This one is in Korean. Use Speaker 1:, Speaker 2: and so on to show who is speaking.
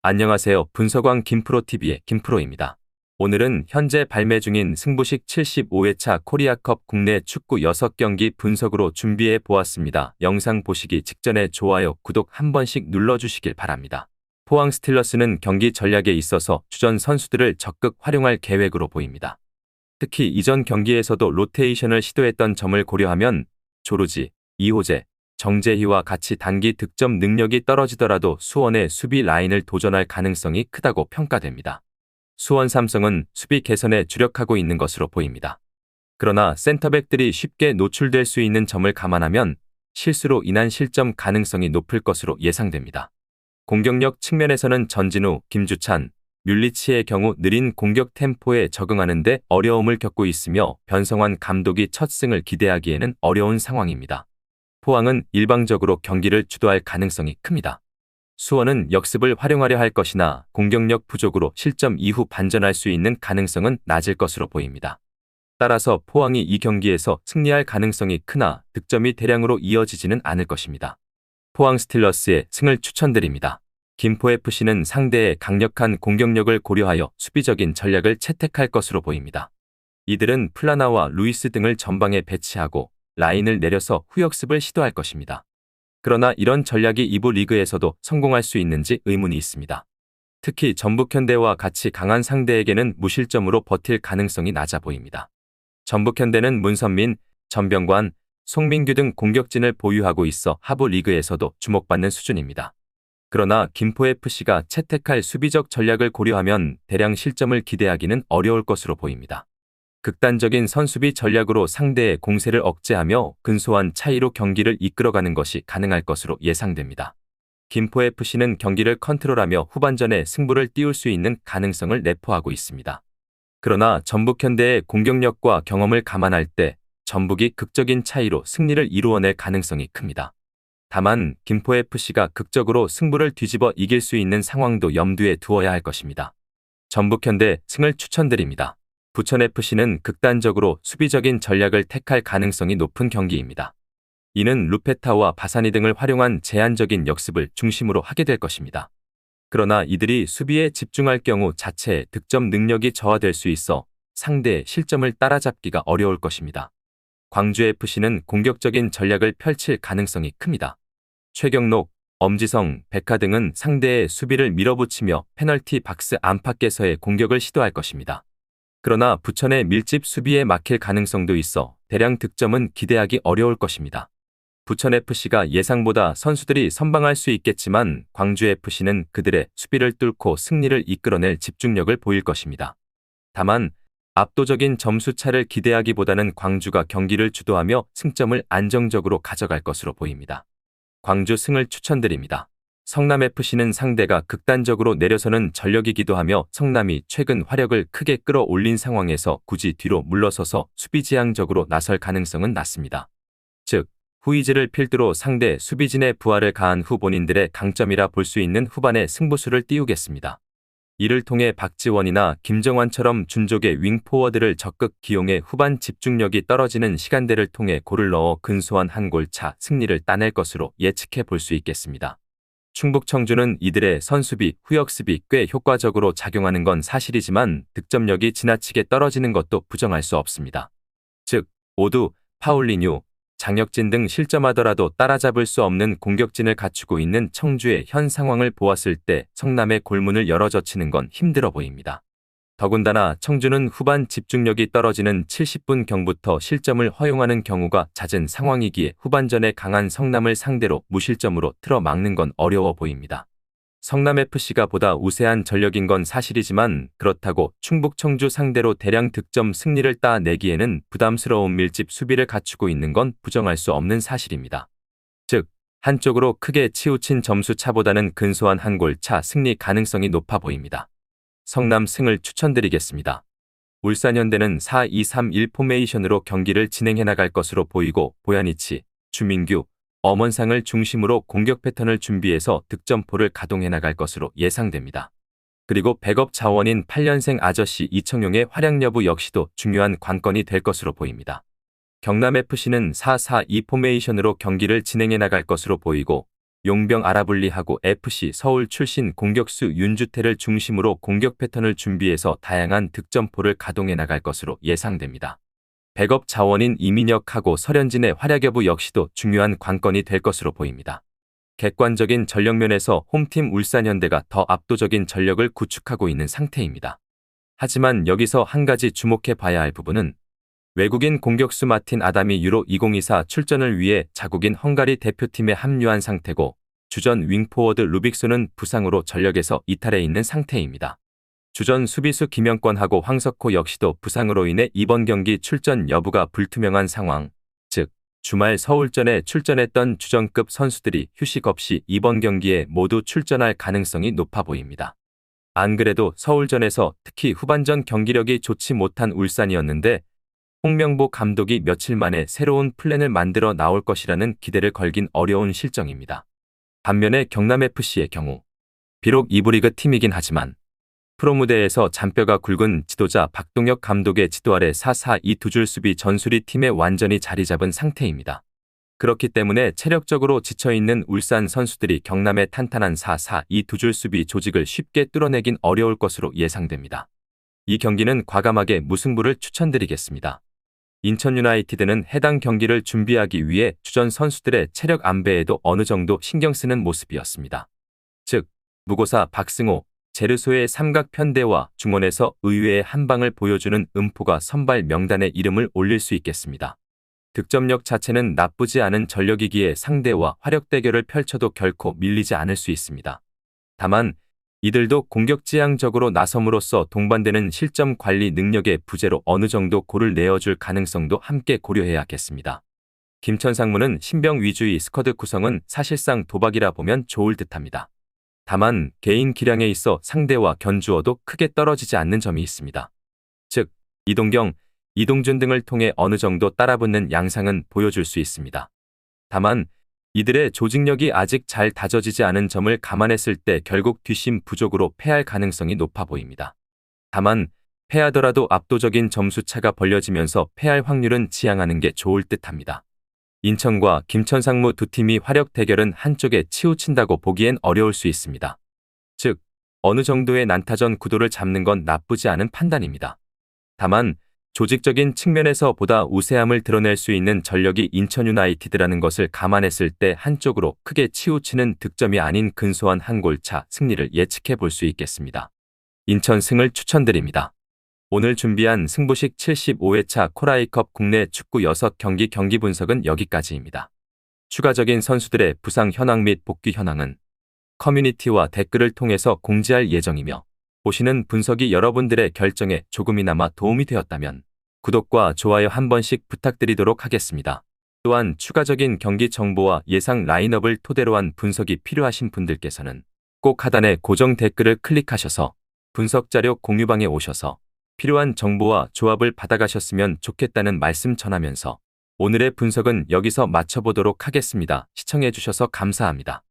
Speaker 1: 안녕하세요. 분석왕 김프로TV의 김프로입니다. 오늘은 현재 발매 중인 승부식 75회차 코리아컵 국내 축구 6경기 분석으로 준비해 보았습니다. 영상 보시기 직전에 좋아요, 구독 한 번씩 눌러주시길 바랍니다. 포항 스틸러스는 경기 전략에 있어서 주전 선수들을 적극 활용할 계획으로 보입니다. 특히 이전 경기에서도 로테이션을 시도했던 점을 고려하면 조르지, 이호재, 정재희와 같이 단기 득점 능력이 떨어지더라도 수원의 수비 라인을 도전할 가능성이 크다고 평가됩니다. 수원 삼성은 수비 개선에 주력하고 있는 것으로 보입니다. 그러나 센터백들이 쉽게 노출될 수 있는 점을 감안하면 실수로 인한 실점 가능성이 높을 것으로 예상됩니다. 공격력 측면에서는 전진우, 김주찬, 뮬리치의 경우 느린 공격 템포에 적응하는 데 어려움을 겪고 있으며 변성환 감독이 첫 승을 기대하기에는 어려운 상황입니다. 포항은 일방적으로 경기를 주도할 가능성이 큽니다. 수원은 역습을 활용하려 할 것이나 공격력 부족으로 실점 이후 반전할 수 있는 가능성은 낮을 것으로 보입니다. 따라서 포항이 이 경기에서 승리할 가능성이 크나 득점이 대량으로 이어지지는 않을 것입니다. 포항 스틸러스의 승을 추천드립니다. 김포FC는 상대의 강력한 공격력을 고려하여 수비적인 전략을 채택할 것으로 보입니다. 이들은 플라나와 루이스 등을 전방에 배치하고 라인을 내려서 후역습을 시도할 것입니다. 그러나 이런 전략이 이부 리그에서도 성공할 수 있는지 의문이 있습니다. 특히 전북현대와 같이 강한 상대에게는 무실점으로 버틸 가능성이 낮아 보입니다. 전북현대는 문선민, 전병관, 송민규 등 공격진을 보유하고 있어 하부 리그에서도 주목받는 수준입니다. 그러나 김포FC가 채택할 수비적 전략을 고려하면 대량 실점을 기대하기는 어려울 것으로 보입니다. 극단적인 선수비 전략으로 상대의 공세를 억제하며 근소한 차이로 경기를 이끌어가는 것이 가능할 것으로 예상됩니다. 김포FC는 경기를 컨트롤하며 후반전에 승부를 띄울 수 있는 가능성을 내포하고 있습니다. 그러나 전북현대의 공격력과 경험을 감안할 때 전북이 극적인 차이로 승리를 이루어낼 가능성이 큽니다. 다만 김포FC가 극적으로 승부를 뒤집어 이길 수 있는 상황도 염두에 두어야 할 것입니다. 전북현대 승을 추천드립니다. 부천FC는 극단적으로 수비적인 전략을 택할 가능성이 높은 경기입니다. 이는 루페타와 바사니 등을 활용한 제한적인 역습을 중심으로 하게 될 것입니다. 그러나 이들이 수비에 집중할 경우 자체의 득점 능력이 저하될 수 있어 상대의 실점을 따라잡기가 어려울 것입니다. 광주FC는 공격적인 전략을 펼칠 가능성이 큽니다. 최경록, 엄지성, 백하 등은 상대의 수비를 밀어붙이며 페널티 박스 안팎에서의 공격을 시도할 것입니다. 그러나 부천의 밀집 수비에 막힐 가능성도 있어 대량 득점은 기대하기 어려울 것입니다. 부천FC가 예상보다 선수들이 선방할 수 있겠지만 광주FC는 그들의 수비를 뚫고 승리를 이끌어낼 집중력을 보일 것입니다. 다만 압도적인 점수차를 기대하기보다는 광주가 경기를 주도하며 승점을 안정적으로 가져갈 것으로 보입니다. 광주 승을 추천드립니다. 성남FC는 상대가 극단적으로 내려서는 전력이기도 하며 성남이 최근 화력을 크게 끌어올린 상황에서 굳이 뒤로 물러서서 수비지향적으로 나설 가능성은 낮습니다. 즉, 후이즈를 필두로 상대 수비진의 부하를 가한 후 본인들의 강점이라 볼 수 있는 후반의 승부수를 띄우겠습니다. 이를 통해 박지원이나 김정환처럼 준족의 윙포워드를 적극 기용해 후반 집중력이 떨어지는 시간대를 통해 골을 넣어 근소한 한 골 차 승리를 따낼 것으로 예측해 볼 수 있겠습니다. 충북 청주는 이들의 선수비, 후역습이 꽤 효과적으로 작용하는 건 사실이지만 득점력이 지나치게 떨어지는 것도 부정할 수 없습니다. 즉, 모두 파울리뉴, 장혁진 등 실점하더라도 따라잡을 수 없는 공격진을 갖추고 있는 청주의 현 상황을 보았을 때 성남의 골문을 열어젖히는 건 힘들어 보입니다. 더군다나 청주는 후반 집중력이 떨어지는 70분 경부터 실점을 허용하는 경우가 잦은 상황이기에 후반전에 강한 성남을 상대로 무실점으로 틀어 막는 건 어려워 보입니다. 성남FC가 보다 우세한 전력인 건 사실이지만 그렇다고 충북 청주 상대로 대량 득점 승리를 따내기에는 부담스러운 밀집 수비를 갖추고 있는 건 부정할 수 없는 사실입니다. 즉, 한쪽으로 크게 치우친 점수 차보다는 근소한 한 골 차 승리 가능성이 높아 보입니다. 성남 승을 추천드리겠습니다. 울산현대는 4-2-3-1 포메이션으로 경기를 진행해 나갈 것으로 보이고 보야니치, 주민규, 엄원상을 중심으로 공격 패턴을 준비해서 득점포를 가동해 나갈 것으로 예상됩니다. 그리고 백업 자원인 8년생 아저씨 이청용의 활약 여부 역시도 중요한 관건이 될 것으로 보입니다. 경남FC는 4-4-2 포메이션으로 경기를 진행해 나갈 것으로 보이고 용병 아라블리하고 FC 서울 출신 공격수 윤주태를 중심으로 공격 패턴을 준비해서 다양한 득점포를 가동해 나갈 것으로 예상됩니다. 백업 자원인 이민혁하고 설현진의 활약 여부 역시도 중요한 관건이 될 것으로 보입니다. 객관적인 전력면에서 홈팀 울산현대가 더 압도적인 전력을 구축하고 있는 상태입니다. 하지만 여기서 한 가지 주목해 봐야 할 부분은 외국인 공격수 마틴 아담이 유로 2024 출전을 위해 자국인 헝가리 대표팀에 합류한 상태고 주전 윙포워드 루빅스는 부상으로 전력에서 이탈해 있는 상태입니다. 주전 수비수 김영권하고 황석호 역시도 부상으로 인해 이번 경기 출전 여부가 불투명한 상황, 즉 주말 서울전에 출전했던 주전급 선수들이 휴식 없이 이번 경기에 모두 출전할 가능성이 높아 보입니다. 안 그래도 서울전에서 특히 후반전 경기력이 좋지 못한 울산이었는데 홍명보 감독이 며칠 만에 새로운 플랜을 만들어 나올 것이라는 기대를 걸긴 어려운 실정입니다. 반면에 경남FC의 경우 비록 2부 리그 팀이긴 하지만 프로 무대에서 잔뼈가 굵은 지도자 박동혁 감독의 지도 아래 4-4-2 두 줄 수비 전술이 팀에 완전히 자리 잡은 상태입니다. 그렇기 때문에 체력적으로 지쳐있는 울산 선수들이 경남의 탄탄한 4-4-2 두 줄 수비 조직을 쉽게 뚫어내긴 어려울 것으로 예상됩니다. 이 경기는 과감하게 무승부를 추천드리겠습니다. 인천 유나이티드는 해당 경기를 준비하기 위해 주전 선수들의 체력 안배에도 어느 정도 신경 쓰는 모습이었습니다. 즉, 무고사 박승호, 제르소의 삼각 편대와 중원에서 의외의 한 방을 보여주는 음포가 선발 명단에 이름을 올릴 수 있겠습니다. 득점력 자체는 나쁘지 않은 전력이기에 상대와 화력 대결을 펼쳐도 결코 밀리지 않을 수 있습니다. 다만 이들도 공격지향적으로 나섬으로써 동반되는 실점 관리 능력의 부재로 어느 정도 골을 내어줄 가능성도 함께 고려해야겠습니다. 김천 상무는 신병 위주의 스쿼드 구성은 사실상 도박이라 보면 좋을 듯합니다. 다만 개인 기량에 있어 상대와 견주어도 크게 떨어지지 않는 점이 있습니다. 즉, 이동경, 이동준 등을 통해 어느 정도 따라붙는 양상은 보여줄 수 있습니다. 다만 이들의 조직력이 아직 잘 다져지지 않은 점을 감안했을 때 결국 뒷심 부족으로 패할 가능성이 높아 보입니다. 다만 패하더라도 압도적인 점수 차가 벌려지면서 패할 확률은 지양하는 게 좋을 듯합니다. 인천과 김천상무 두 팀이 화력 대결은 한쪽에 치우친다고 보기엔 어려울 수 있습니다. 즉, 어느 정도의 난타전 구도를 잡는 건 나쁘지 않은 판단입니다. 다만 조직적인 측면에서 보다 우세함을 드러낼 수 있는 전력이 인천 유나이티드라는 것을 감안했을 때 한쪽으로 크게 치우치는 득점이 아닌 근소한 한 골차 승리를 예측해 볼 수 있겠습니다. 인천 승을 추천드립니다. 오늘 준비한 승부식 75회차 코라이컵 국내 축구 6경기 경기 분석은 여기까지입니다. 추가적인 선수들의 부상 현황 및 복귀 현황은 커뮤니티와 댓글을 통해서 공지할 예정이며 보시는 분석이 여러분들의 결정에 조금이나마 도움이 되었다면 구독과 좋아요 한 번씩 부탁드리도록 하겠습니다. 또한 추가적인 경기 정보와 예상 라인업을 토대로 한 분석이 필요하신 분들께서는 꼭 하단에 고정 댓글을 클릭하셔서 분석 자료 공유방에 오셔서 필요한 정보와 조합을 받아가셨으면 좋겠다는 말씀 전하면서 오늘의 분석은 여기서 마쳐보도록 하겠습니다. 시청해주셔서 감사합니다.